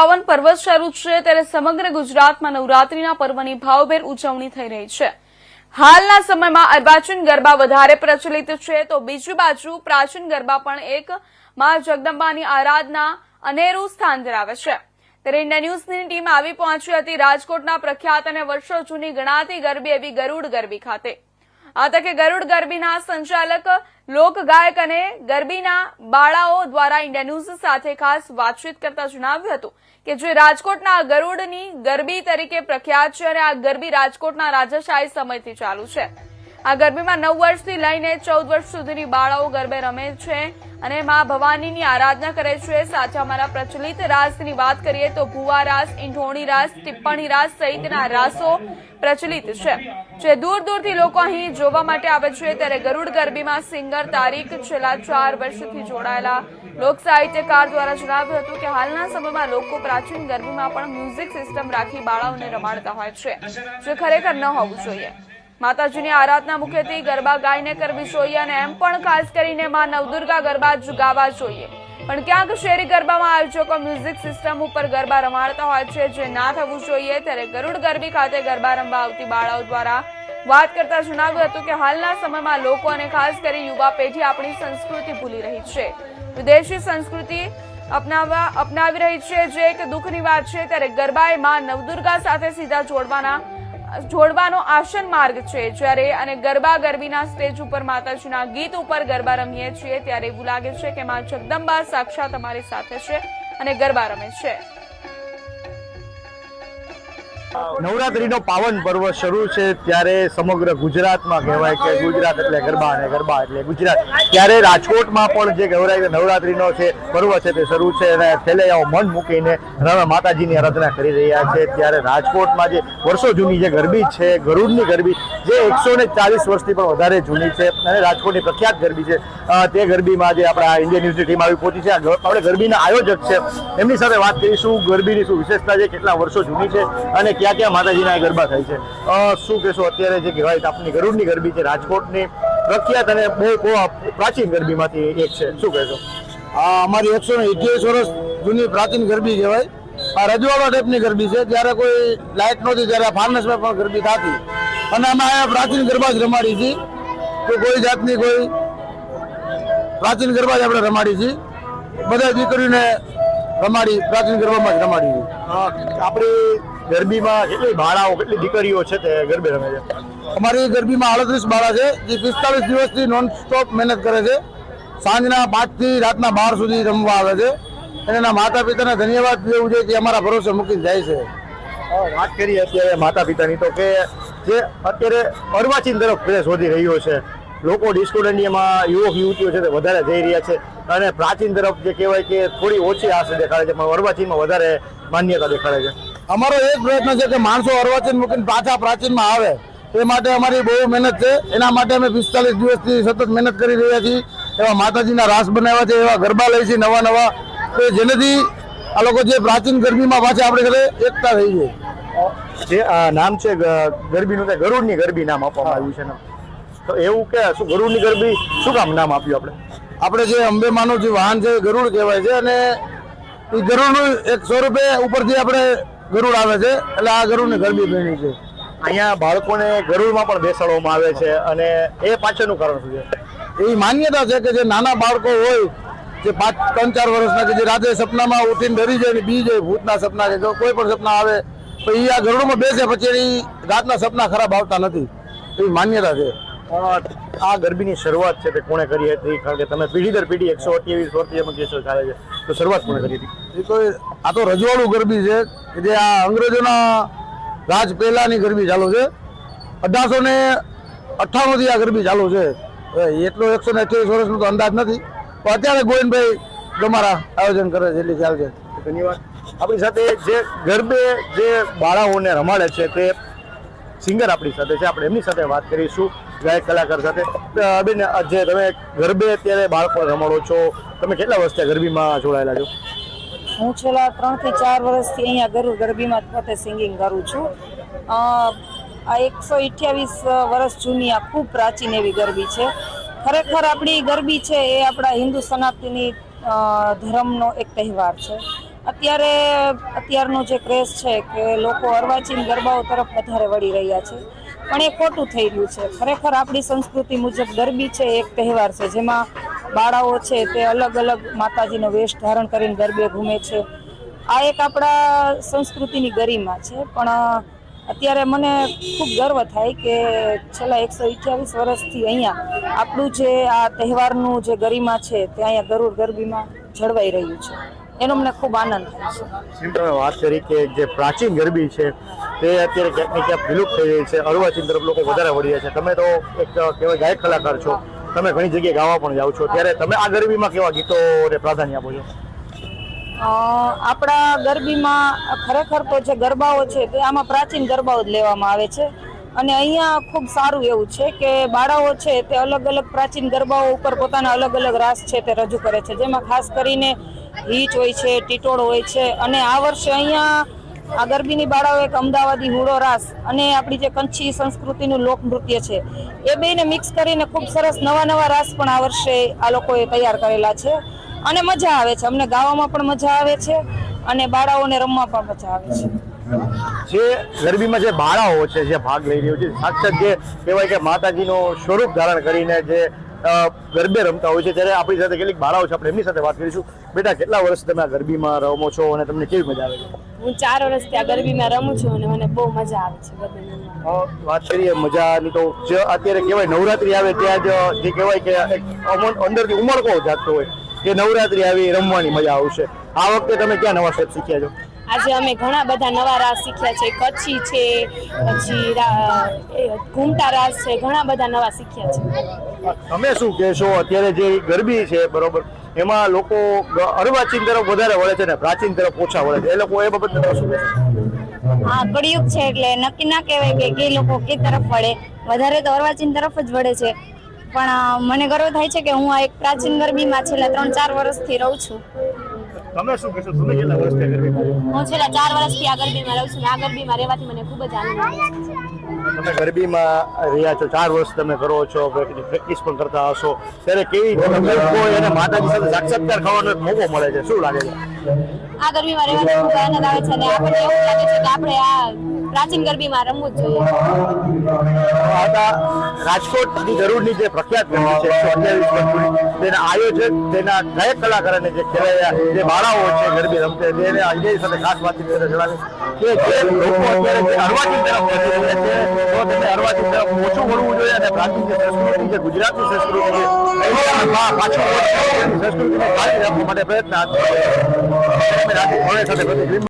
પાવન પર્વ શરૂ છે ત્યારે સમગ્ર ગુજરાતમાં નવરાત્રીના પર્વની ભાવભેર ઉજવણી થઈ રહી છે. હાલના સમયમાં અર્વાચીન ગરબા વધારે પ્રચલિત છે તો બીજી બાજુ પ્રાચીન ગરબા પણ એક માં જગદંબાની આરાધના અનેરું સ્થાન ધરાવે છે. ત્યારે ઇન્ડિયા ન્યૂઝની ટીમ આવી પહોંચી હતી રાજકોટના પ્રખ્યાત અને વર્ષો જૂની ગણાતી ગરબી એવી ગરુડ ગરબી ખાતે. આ તકે ગરુડ ગરબીના સંચાલક, લોક ગાયક અને ગરબીના બાળાઓ દ્વારા ઇન્ડિયા ન્યૂઝ સાથે ખાસ વાતચીત કરતા જણાવ્યું હતું કે જે રાજકોટના ગરુડની ગરબી તરીકે પ્રખ્યાત છે અને આ ગરબી રાજકોટના રાજાશાહી સમયથી ચાલુ છે. આ ગરબીમાં નવ વર્ષથી લઈને ચૌદ વર્ષ સુધીની બાળાઓ ગરબે રમે છે અને મા ભવાનીની આરાધના કરે છે. સાથે અમારા પ્રચલિત રાસની વાત કરીએ તો ભુવા રાસ, ઈંઢોણી રાસ, ટિપ્પણી રાસ સહિતના રાસો પ્રચલિત છે. જે દૂર દૂરથી લોકો અહીં જોવા માટે આવે છે. ત્યારે ગરુડ ગરબીમાં સિંગર તારીખ છેલ્લા ચાર વર્ષથી જોડાયેલા લોક સાહિત્યકાર દ્વારા જણાવ્યું હતું કે હાલના સમયમાં લોકો પ્રાચીન ગરબીમાં પણ મ્યુઝિક સિસ્ટમ રાખી બાળાઓને રમાડતા હોય છે, જે ખરેખર ન હોવું જોઈએ. માતાજીની આરાધના મુખ્યથી ગરબા ગાઈને કરવી જોઈએ અને એમ પણ ખાસ કરીને માં નવદુર્ગા ગરબા જ ગાવા જોઈએ. પણ ક્યાંક શેરી ગરબામાં આયોજકો મ્યુઝિક સિસ્ટમ ઉપર ગરબા રમાડતા હોય છે જે ના થવું જોઈએ, ત્યારે ગરુડ ગરબી ખાતે ગરબા રમવા આવતી બાળાઓ દ્વારા વાત કરતા જણાવ્યું હતું કે હાલના સમયમાં લોકો અને ખાસ કરી યુવા પેઢી આપણી સંસ્કૃતિ ભૂલી રહી છે. વિદેશી સંસ્કૃતિ અપનાવવા, અપનાવી રહી છે, જે એક દુઃખની વાત છે, ત્યારે ગરબા એ માં નવદુર્ગા સાથે સીધા જોડવાના જોડવાનો આસન માર્ગ છે. જ્યારે અને ગરબા ગરબીના સ્ટેજ ઉપર માતાજીના ગીત ઉપર ગરબા રમીએ છીએ ત્યારે એવું લાગે છે કે માં જગદંબા સાક્ષાત અમારી સાથે છે અને ગરબા રમે છે. નવરાત્રીનો પાવન પર્વ શરૂ છે ત્યારે સમગ્ર ગુજરાતમાં કહેવાય કે ગુજરાત એટલે ગરબા અને ગરબા એટલે ગુજરાત. ત્યારે રાજકોટમાં પણ જે ગૌરાઈ નવરાત્રીનો છે પર્વ છે તે શરૂ છે અને ખેલૈયાઓ મન મૂકીને રમે માતાજીની આરાધના કરી રહ્યા છે. ત્યારે રાજકોટમાં જે વર્ષો જૂની જે ગરબી છે, ગરુડની ગરબી, જે એકસો ને ચાલીસ વર્ષથી પણ વધારે જૂની છે અને રાજકોટની પ્રખ્યાત ગરબી છે તે ગરબીમાં જે આપણા ઇન્ડિયન ન્યૂઝની ટીમ આવી પહોંચી છે. આપણે ગરબીના આયોજક છે. એમની સાથે વાત કરીશું. ગરબીની શું વિશેષતા છે, કેટલા વર્ષો જૂની છે અને ક્યાં ક્યાં માતાજીના ગરબા થાય છે? શું કહેશો? અત્યારે જે કહેવાય આપની ગરુડની ગરબી છે, રાજકોટની. પ્રખ્યાત અને બહુ બહુ પ્રાચીન ગરબીમાંથી એક છે. શું કહેશો? આ અમારી એકસો ને એકવીસ વર્ષ જૂની પ્રાચીન ગરબી કહેવાય. આ રજવાડા ટાઈપની ગરબી છે. જ્યારે કોઈ લાઇટ નહોતી, ત્યારે ફાર્નસમાં પણ ગરબી થતી. અને અમે આ પ્રાચીન ગરબા જ રમાડી છીએ. તો કોઈ જાતની કોઈ પ્રાચીન ગરબા જ આપણે રમાડી છીએ. બધા દીકરીને રમાડી પ્રાચીન ગરબામાં જ રમાડી. આપણી ગરબીમાં કેટલી બાળાઓ કેટલી દીકરીઓ છે તે ગરબે રમે છે? અમારી ગરબીમાં આડત્રીસ બાળા છે જે પિસ્તાલીસ દિવસથી નોન સ્ટોપ મહેનત કરે છે. સાંજના પાંચથી રાતના બાર સુધી રમવા આવે છે. અને એના માતા પિતાને ધન્યવાદ દેવું છે કે અમારા ભરોસે મૂકીને જાય છે. વાત કરીએ અત્યારે માતા પિતાની તો કે જે અત્યારે અર્વાચીન તરફ વધી રહ્યો છે. લોકો ડિસ્કો દાંડિયામાં યુવક યુવતીઓ છે તે વધારે જઈ રહ્યા છે. અને પ્રાચીન તરફ જે કહેવાય કે થોડી ઓછી આશા દેખાડે છે પણ અરવાચીનમાં વધારે માન્યતા દેખાડે છે. અમારો એક પ્રયત્ન છે કે માણસો અરવાચીન મૂકીને પાછા પ્રાચીનમાં આવે. એ માટે અમારી બહુ મહેનત છે. એના માટે અમે પિસ્તાલીસ દિવસથી સતત મહેનત કરી રહ્યા છીએ. એવા માતાજીના રાસ બનાવ્યા છે એવા ગરબા લઈ છે નવા નવા. તો જેનાથી આ લોકો જે પ્રાચીન ગરબીમાં પાછા આપણે ઘરે એકતા થઈ જાય જે આ નામ છે ગરબીનું તે ગરુડની ગરબી નામ આપવામાં આવ્યું છે. એવું કે શું ગરુડની ગરબી શું કામ નામ આપ્યું આપણે? આપણે જે અંબે માનું જે વાહન છે ગરુડ કહેવાય છે અને એ ગરુડનું એક સો રૂપિયા ઉપરથી આપણે ગરુડ આવે છે એટલે આ ગરુડની ગરબી બની છે. અહીંયા બાળકોને ગરુડમાં પણ બેસાડવામાં આવે છે અને એ પાછળનું કારણ શું છે? એવી માન્યતા છે કે જે નાના બાળકો હોય જે પાંચ ત્રણ ચાર વર્ષના કે જે રાતે સપનામાં ઉઠીને ડરી જાય ને બી જાય ભૂતના સપના કે કોઈ પણ સપના આવે તો એ આ ગરુડમાં બેસે પછી એ રાતના સપના ખરાબ આવતા નથી. એવી માન્યતા છે. આ ગરબીની શરૂઆત છે તે કોણે કરી હતી? કારણ કે તમે પેઢી દર પેઢી એકસો અઠ્યાવીસ વર્ષથી એમાં કેસો ચાલે છે. તો શરૂઆત કોણે કરી હતી? એ તો આ તો રજવાડું ગરબી છે કે જે આ અંગ્રેજોના રાજ પહેલાની ગરબી ચાલુ છે. અઢારસો ને અઠ્ઠાણુંથી આ ગરબી ચાલુ છે. એટલો એકસો ને અઠ્યાવીસ વર્ષનો તો અંદાજ નથી. પણ અત્યારે ગોવિંદભાઈ ગમારા આયોજન કરે છે એટલી ખ્યાલ છે. ધન્યવાદ. આપણી સાથે જે ગરબે જે બાળાઓને રમાડે છે તે સિંગર આપણી સાથે છે. આપણે એમની સાથે વાત કરીશું. ગાયક કલાકાર સાથે. બેન આજે તમે ગરબે અત્યારે બાળકો રમાડો છો, તમે કેટલા વર્ષથી ગરબીમાં જોડાયેલા છો? હું છેલ્લા ત્રણથી ચાર વર્ષથી અહીંયા ગરુ, ગરબીમાં પોતે સિંગિંગ કરું છું. આ એકસો અઠ્યાવીસ વર્ષ જૂની આ ખૂબ પ્રાચીન એવી ગરબી છે. ખરેખર આપણી ગરબી છે એ આપણા હિન્દુ સનાતની ધર્મનો એક તહેવાર છે. અત્યારે, અત્યારનો જે ક્રેઝ છે કે લોકો અર્વાચીન ગરબાઓ તરફ વધારે વળી રહ્યા છે. પણ એ ખોટું થઈ રહ્યું છે. ખરેખર આપણી સંસ્કૃતિ મુજબ ગરબી છે એક તહેવાર છે, જેમાં બાળાઓ છે તે અલગ અલગ માતાજીનો વેશ ધારણ કરીને ગરબે ઘૂમે છે. આ એક આપણા સંસ્કૃતિની ગરિમા છે, પણ અત્યારે મને ખૂબ ગર્વ થાય કે છેલ્લા એકસો અઠ્યાવીસ વર્ષથી અહીંયા આપણું જે આ તહેવારનું જે ગરિમા છે તે અહીંયા ગરુડ ગરબીમાં જળવાઈ રહ્યું છે. એનો મને ખૂબ આનંદ થાય છે. તમે વાત કરી કે જે પ્રાચીન ગરબી છે તે અત્યારે ક્યાંક ને ક્યાંક વિલુપ્ત થઈ રહી છે. અર્વાચીન તરફ લોકો વધારે વળી રહ્યા છે. તમે તો એક કહેવાય ગાયક કલાકાર છો. તમે ઘણી જગ્યાએ ગાવા પણ જાઓ છો. ત્યારે તમે આ ગરબીમાં કેવા ગીતોને પ્રાધાન્ય આપો છો? આપણા ગરબીમાં ખરેખર તો જે ગરબાઓ છે તે આમાં પ્રાચીન ગરબાઓ જ લેવામાં આવે છે. અને અહીંયા ખૂબ સારું એવું છે કે બાળાઓ છે તે અલગ અલગ પ્રાચીન ગરબાઓ ઉપર પોતાના અલગ અલગ રાસ છે તે રજૂ કરે છે. જેમાં ખાસ કરીને હીચ હોય છે, ટીટોળ હોય છે. અને આ વર્ષે અહીંયા આ ગરબીની બાળાઓ એક અમદાવાદી હુડો રાસ અને આપણી જે કચ્છી સંસ્કૃતિનું લોકનૃત્ય છે, એ બેને મિક્સ કરીને ખૂબ સરસ નવા નવા રાસ પણ આ વર્ષે આ લોકોએ તૈયાર કરેલા છે. અને મજા આવે છે. અમને ગાવામાં પણ મજા આવે છે અને બાળાઓને રમવા પણ મજા આવે છે. જે ગરબીમાં જે બાળાઓ છે, જે ભાગ લઈ રહ્યો છે, સાક્ષાત જે કહેવાય કે માતાજીનું સ્વરૂપ ધારણ કરીને જે ગરબે રમતા હોય છે ત્યારે આપણી સાથે કેટલીક બાળાઓ છે આપણે એમની સાથે વાત કરીશું. બેટા કેટલા વર્ષ તમે આ ગરબીમાં રમો છો અને તમને કેવી મજા આવે છે? હું ચાર વર્ષથી આ ગરબીમાં રમું છું અને મને બહુ મજા આવે છે ગરબીમાં વાત કરીએ મજાની તો અત્યારે કહેવાય નવરાત્રી આવે ત્યાં જ જે કહેવાય કે અમન- અંદરથી ઉમળકો જાગતો હોય કે નવરાત્રી આવી રમવાની મજા આવશે. આ વખતે તમે ક્યાં નવા સ્ટેપ શીખ્યા છો? આજે અમે ઘણા બધા નવા રાસ શીખ્યા છે કચ્છી છે પછી ઘૂમતા રાસ છે ઘણા બધા નવા શીખ્યા છે. તમે શું કહેશો? અત્યારે જે ગરબી છે બરોબર એમાં લોકો અર્વાચીન તરફ વધારે વળે છે ને પ્રાચીન તરફ ઓછા વળે છે. એ લોકો એ બાબત શું હા કળિયુગ છે એટલે નક્કી ના કહેવાય કે કે લોકો કે તરફ વળે. વધારે તો અર્વાચીન તરફ જ વળે છે. પણ મને ગર્વ થાય છે કે હું આ એક પ્રાચીન ગરબીમાં છેલ્લા ત્રણ ચાર વર્ષથી રહું છું. તમે શું કહેશો? તમે કેટલા વર્ષથી આ ગરબીમાં હું છેલ્લા ચાર વર્ષથી આ ગરબીમાં રહું છું આ ગરબીમાં રહેવાથી મને ખૂબ જ આનંદ આવે છે. તમે ગરબીમાં રહ્યા છો ચાર વર્ષ તમે કરો છો પ્રેક્ટિસ પણ કરતા હશો. ત્યારે કેવી કોઈ અને માતાજી સાથે સાક્ષાત્કાર ખાવાનો એક મોકો મળે છે? શું લાગે છે? આ ગરબીમાં રહેવાથી ખૂબ આનંદ આવે છે અને આપણને એવું લાગે છે કે આપણે આ પ્રાચીન ગરબીમાં રમવું જ જે પ્રખ્યાત આયોજક, તેના ગાયક કલાકાર અને જે ખેલાયા, જે બાળાઓ છે ગરબી રમતે, તેને અજય સાથે ખાસ વાતચીત કરીને છે ઓછું વળવું જોઈએ અને જે સંસ્કૃતિ માટે પ્રયત્ન